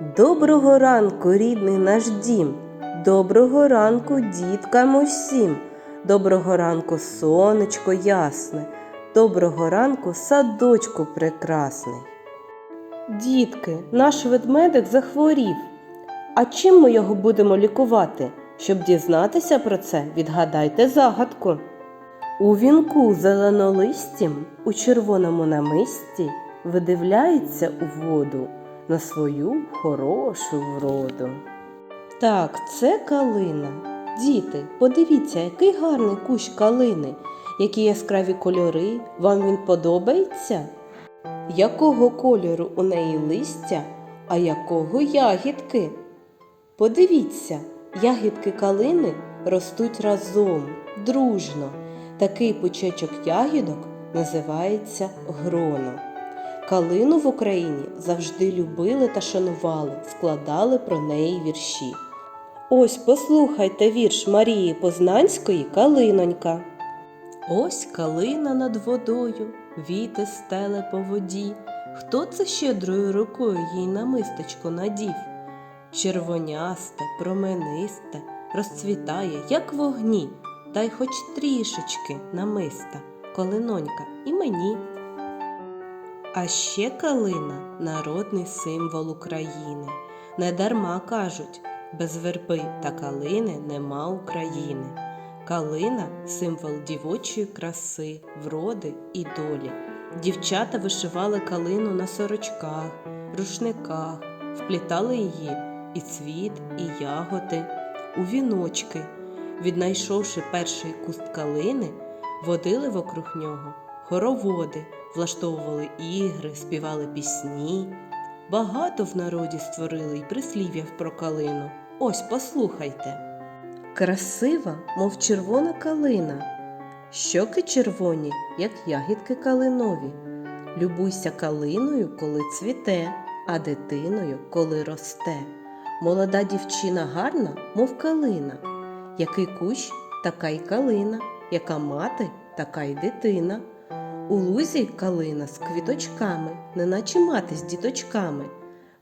Доброго ранку, рідний наш дім. Доброго ранку, діткам усім. Доброго ранку, сонечко ясне. Доброго ранку, садочку прекрасний. Дітки, наш ведмедик захворів. А чим ми його будемо лікувати? Щоб дізнатися про це, відгадайте загадку. У вінку зеленолистім, у червоному намисті, видивляється у воду на свою хорошу вроду. Так, це калина. Діти, подивіться, який гарний кущ калини, які яскраві кольори. Вам він подобається? Якого кольору у неї листя, а якого ягідки? Подивіться, ягідки калини ростуть разом, дружно. Такий пучечок ягідок називається гроно. Калину в Україні завжди любили та шанували, складали про неї вірші. Ось послухайте вірш Марії Познанської Калинонька. Ось калина над водою, віте стеле по воді. Хто це щедрою рукою їй на намисточку надів? Червонясте, променисте, розцвітає, як вогні, дай хоч трішечки намиста, колинонька і мені. А ще калина народний символ України. Недарма кажуть, без верби та калини нема України. Калина символ дівочої краси, вроди і долі. Дівчата вишивали калину на сорочках, рушниках, вплітали її і цвіт, і ягоди, у віночки. Віднайшовши перший куст калини, водили вокруг нього хороводи, влаштовували ігри, співали пісні. Багато в народі створили й прислів'яв про калину. Ось послухайте. Красива, мов червона калина, щоки червоні, як ягідки калинові. Любуйся калиною, коли цвіте, а дитиною, коли росте. Молода дівчина гарна, мов калина. Який кущ, така й калина, яка мати, така й дитина. У лузі калина з квіточками, неначе мати з діточками.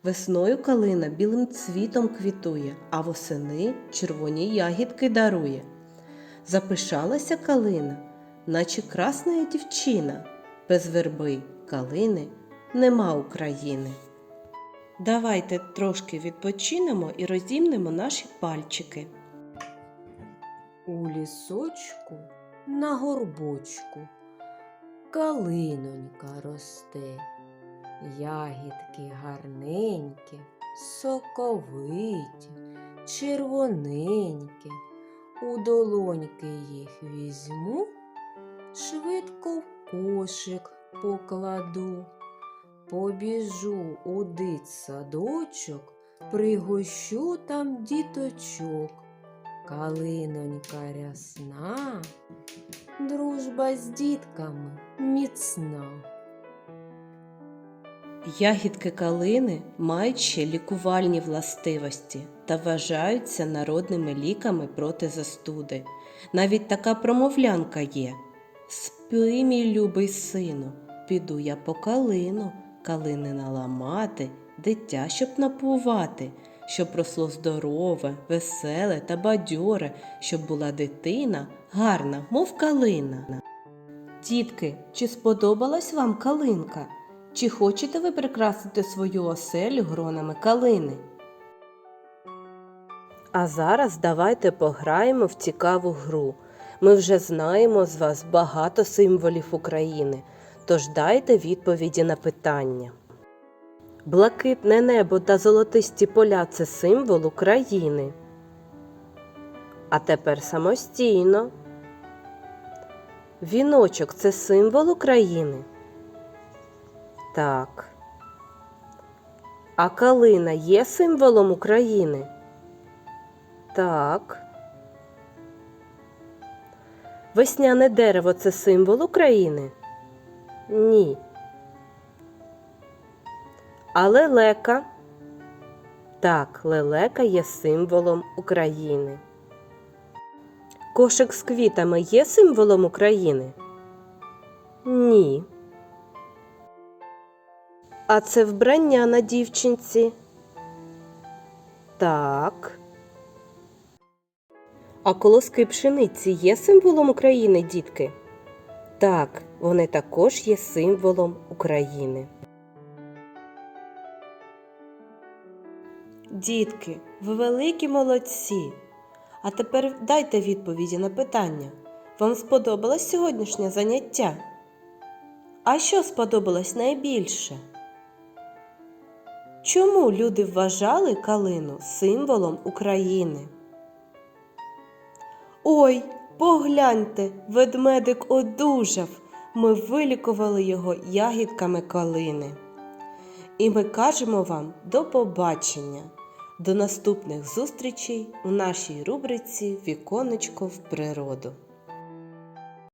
Весною калина білим цвітом квітує, а восени червоні ягідки дарує. Запишалася калина, наче красна дівчина. Без верби калини нема України. Давайте трошки відпочинемо і розімнемо наші пальчики. У лісочку на горбочку калинонька росте, ягідки гарненькі, соковиті, червоненькі. У долоньки їх візьму, швидко в кошик покладу. Побіжу у дитсадочок, пригощу там діточок. Калинонька рясна, дружба з дітками міцна. Ягідки калини мають ще лікувальні властивості та вважаються народними ліками проти застуди. Навіть така промовлянка є. Спи, мій любий сину, піду я по калину, калини наламати, дитя щоб напувати, щоб росло здорове, веселе та бадьоре, щоб була дитина гарна, мов калина. Дітки, чи сподобалась вам калинка? Чи хочете ви прикрасити свою оселю гронами калини? А зараз давайте пограємо в цікаву гру. Ми вже знаємо з вас багато символів України, тож дайте відповіді на питання. Блакитне небо та золотисті поля це символ України. А тепер самостійно. Віночок це символ України. Так. А калина є символом України? Так. Весняне дерево це символ України? Ні. А лелека? Так, лелека є символом України. Кошик з квітами є символом України? Ні. А це вбрання на дівчинці? Так. А колоски пшениці є символом України, дітки? Так, вони також є символом України. Дітки, ви великі молодці. А тепер дайте відповіді на питання. Вам сподобалось сьогоднішнє заняття? А що сподобалось найбільше? Чому люди вважали калину символом України? Ой, погляньте, ведмедик одужав. Ми вилікували його ягідками калини. І ми кажемо вам до побачення, до наступних зустрічей у нашій рубриці Віконечко в природу.